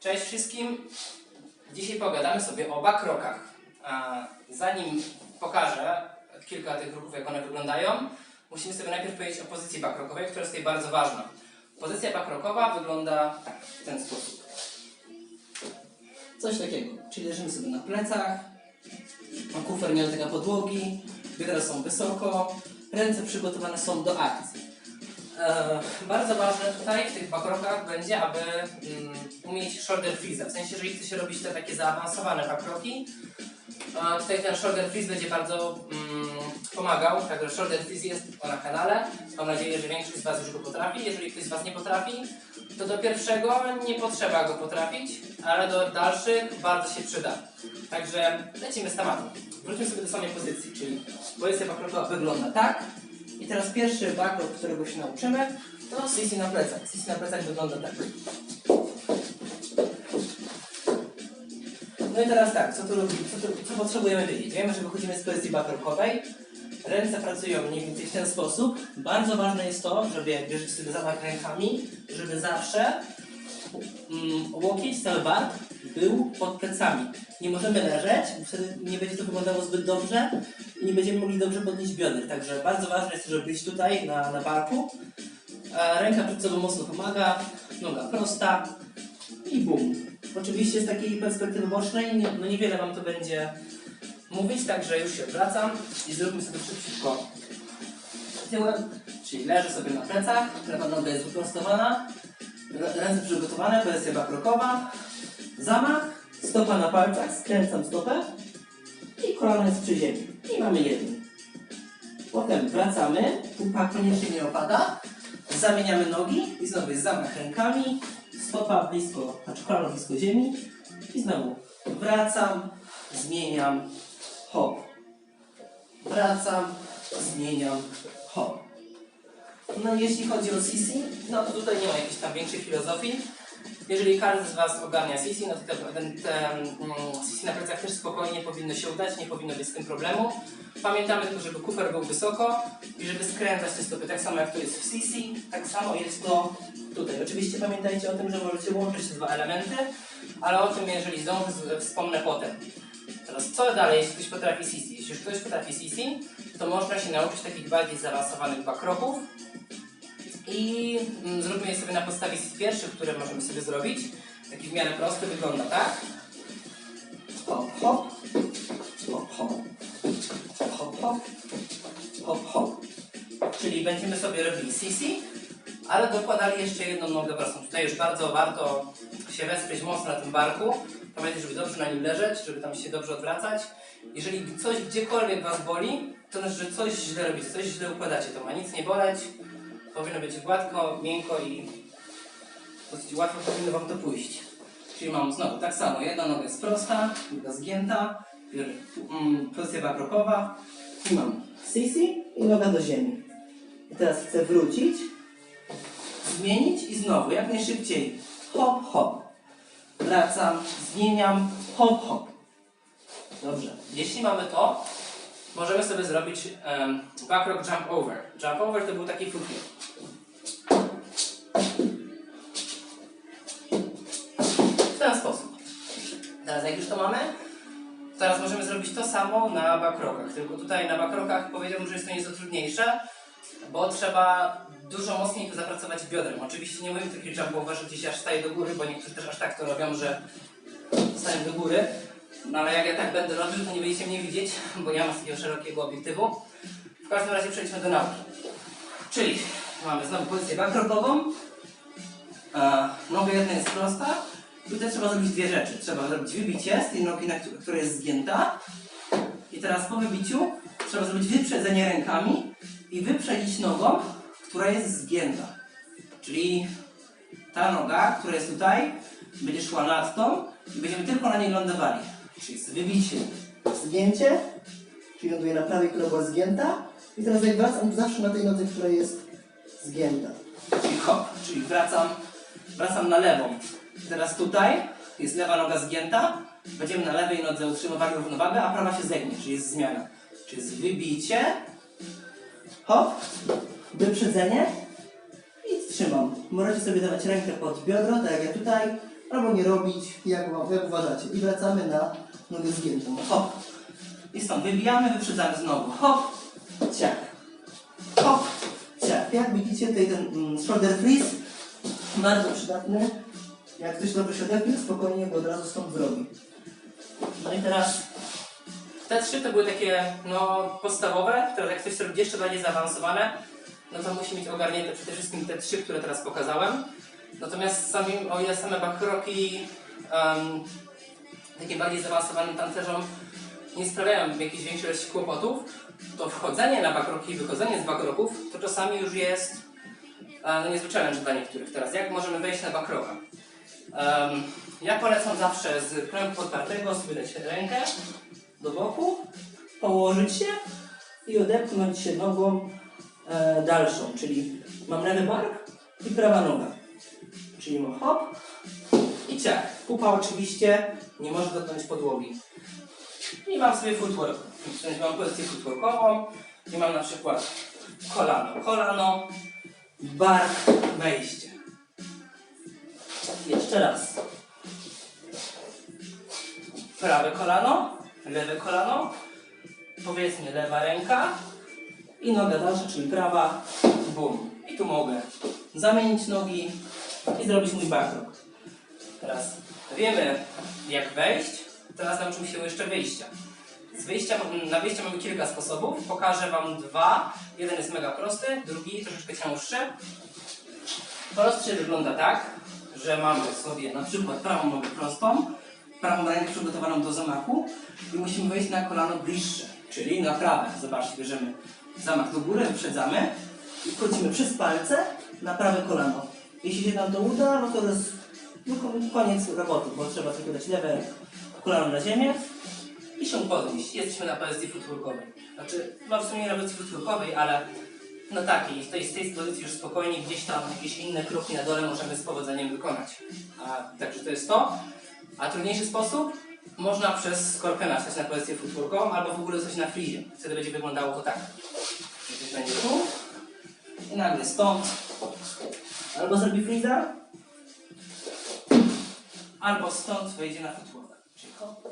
Cześć wszystkim. Dzisiaj pogadamy sobie o bakrokach. Zanim pokażę kilka tych ruchów, jak one wyglądają, musimy sobie najpierw powiedzieć o pozycji bakrokowej, która jest tutaj bardzo ważna. Pozycja bakrokowa wygląda tak, w ten sposób. Coś takiego, czyli leżymy sobie na plecach, kufer nie dotyka podłogi, biodra są wysoko, ręce przygotowane są do akcji. E, bardzo ważne tutaj w tych bakrokach będzie, aby mm, umieć shoulder freeze. W sensie, jeżeli chce się robić te takie zaawansowane bakroki, tutaj ten shoulder freeze będzie bardzo mm, pomagał. Także shoulder freeze jest na kanale. Mam nadzieję, że większość z Was już go potrafi. Jeżeli ktoś z Was nie potrafi, to do pierwszego nie potrzeba go potrafić, ale do dalszych bardzo się przyda. Także lecimy z tematem. Wróćmy sobie do samej pozycji, czyli pozycja bakrokowa wygląda tak. I teraz pierwszy bakrok, którego się nauczymy, to sissy na plecach. Sissy na plecach wygląda tak. No i teraz tak, co tu co, tu, co potrzebujemy wiedzieć? Wiemy, że wychodzimy z pozycji bakrokowej. Ręce pracują mniej więcej w ten sposób. Bardzo ważne jest to, żeby bierzesz sobie zamach rękami, żeby zawsze łokieć, cały bark był pod plecami. Nie możemy leżeć, wtedy nie będzie to wyglądało zbyt dobrze i nie będziemy mogli dobrze podnieść bioder. Także bardzo ważne jest, żeby być tutaj na, na barku. E, Ręka przed sobą mocno pomaga, noga prosta i bum. Oczywiście z takiej perspektywy bocznej nie, no niewiele Wam to będzie mówić, także już się odwracam i zróbmy sobie szybciutko tyłem, czyli leżę sobie na plecach, prawa noga jest wyprostowana, ręce przygotowane, pozycja bakrokowa, zamach, stopa na palcach, skręcam stopę i kolano jest przy ziemi. I mamy jeden. Potem wracamy, pupa koniecznie nie opada, zamieniamy nogi i znowu jest zamach rękami, stopa blisko, znaczy kolano blisko ziemi i znowu wracam, zmieniam, hop. Wracam, zmieniam, hop. No jeśli chodzi o sisi, no to tutaj nie ma jakiejś tam większej filozofii. Jeżeli każdy z Was ogarnia sisi, no to te, ten, te mm, sisi na plecach też spokojnie powinno się udać, nie powinno być z tym problemu. Pamiętamy tylko, żeby kuper był wysoko i żeby skręcać te stopy tak samo jak to jest w sisi, tak samo jest to tutaj. Oczywiście pamiętajcie o tym, że możecie łączyć te dwa elementy, ale o tym jeżeli zdążę wspomnę potem. Teraz co dalej, jeśli ktoś potrafi sisi? Jeśli ktoś potrafi sisi, to można się nauczyć takich bardziej zaawansowanych bakroków, i mm, zróbmy je sobie na podstawie z pierwszych, które możemy sobie zrobić. Taki w miarę prosty wygląda, tak? Hop, hop, hop, hop, hop, hop, hop, hop. Czyli będziemy sobie robili sisi, ale dokładali jeszcze jedną nogę prostą. Tutaj już bardzo warto się wesprzeć mocno na tym barku. Pamiętajcie, żeby dobrze na nim leżeć, żeby tam się dobrze odwracać. Jeżeli coś gdziekolwiek Was boli, to znaczy, że coś źle robicie, coś źle układacie. To ma nic nie boleć, powinno być gładko, miękko i dosyć łatwo powinno Wam to pójść. Czyli mam znowu tak samo, jedna noga jest prosta, druga zgięta, mm, pozycja bakrokowa i mam sisi i noga do ziemi. I teraz chcę wrócić, zmienić i znowu, jak najszybciej, hop, hop. Wracam, zmieniam, hop, hop. Dobrze, jeśli mamy to, możemy sobie zrobić um, jump over. Jump over to był taki flip. W ten sposób. Teraz jak już to mamy, teraz możemy zrobić to samo na backrockach. Tylko tutaj na backrockach powiedziałbym, że jest to nieco trudniejsze, bo trzeba dużo mocniej zapracować biodrem. Oczywiście nie mówię taki jump over, że gdzieś aż staje do góry, bo niektórzy też aż tak to robią, że stają do góry. No ale jak ja tak będę robił, to nie będziecie mnie widzieć, bo nie mam takiego szerokiego obiektywu. W każdym razie przejdźmy do nauki. Czyli mamy znowu pozycję bakrokową. E, noga jedna jest prosta. Tutaj trzeba zrobić dwie rzeczy. Trzeba zrobić wybicie z tej nogi, która jest zgięta. I teraz po wybiciu trzeba zrobić wyprzedzenie rękami i wyprzedzić nogą, która jest zgięta. Czyli ta noga, która jest tutaj, będzie szła nad tą i będziemy tylko na niej lądowali. Czyli jest wybicie, zgięcie, czyli ląduję na prawej, która była zgięta i teraz jak wracam, zawsze na tej nodze, która jest zgięta. Czyli hop, czyli wracam, wracam na lewą. Teraz tutaj jest lewa noga zgięta, będziemy na lewej nodze utrzymywali równowagę, a prawa się zegnie, czyli jest zmiana. Czyli jest wybicie, hop, wyprzedzenie i trzymam. Możecie sobie dawać rękę pod biodro, tak jak ja tutaj, albo nie robić, jak, jak uważacie. I wracamy na nogę zgiętą. Hop. I stąd wybijamy, wyprzedzamy znowu. Hop, ciak. Hop, ciak. Jak widzicie, tutaj ten mm, shoulder freeze bardzo przydatny. Jak ktoś dobrze się odepnie, spokojnie go od razu stąd zrobi. No i teraz te trzy to były takie no, podstawowe, teraz jak ktoś chce jeszcze bardziej zaawansowane, no to musi mieć ogarnięte przede wszystkim te trzy, które teraz pokazałem. Natomiast sami, o ile same backroki um, takie bardziej zaawansowanym tancerzom nie sprawiają jakiejś większej kłopotów, to wchodzenie na backroki i wychodzenie z backroków to czasami już jest e, no niezły challenge dla niektórych. Teraz jak możemy wejść na backroka? Um, ja polecam zawsze z kręgu podpartego sobie dać rękę do boku, położyć się i odepchnąć się nogą e, dalszą, czyli mam lewy bark i prawa noga. Czyli hop i ciach. Pupa oczywiście nie może dotknąć podłogi. I mam sobie footwork. Mam pozycję footworkową i mam na przykład kolano, kolano, bark, wejście. Jeszcze raz. Prawe kolano, lewe kolano, powiedzmy lewa ręka i noga dalsza, czyli prawa, bum. I tu mogę zamienić nogi i zrobić mój backrock. Teraz wiemy jak wejść, teraz nauczymy się jeszcze wyjścia. Z wyjścia, na wyjście mamy kilka sposobów, pokażę Wam dwa. Jeden jest mega prosty, drugi troszeczkę cięższy. Prostszy wygląda tak, że mamy sobie na przykład prawą nogę prostą, prawą rękę przygotowaną do zamachu i musimy wejść na kolano bliższe, czyli na prawe. Zobaczcie, bierzemy zamach do góry, wyprzedzamy i wchodzimy przez palce na prawe kolano. Jeśli się nam to uda, no to jest no, koniec roboty, bo trzeba tylko dać lewe kolano na ziemię i się podnieść. Jesteśmy na pozycji footworkowej. Znaczy, no w sumie na pozycji footworkowej, ale no takiej, z tej, z tej pozycji już spokojnie gdzieś tam jakieś inne kroki na dole możemy z powodzeniem wykonać. A, także to jest to. A trudniejszy sposób można przez skorpiona stać na pozycję footworkową albo w ogóle coś na frizie. Wtedy będzie wyglądało to tak. Będzie tu i nagle stąd. Albo zrobi freeza. Albo stąd wejdzie na footwork. Czyli hop,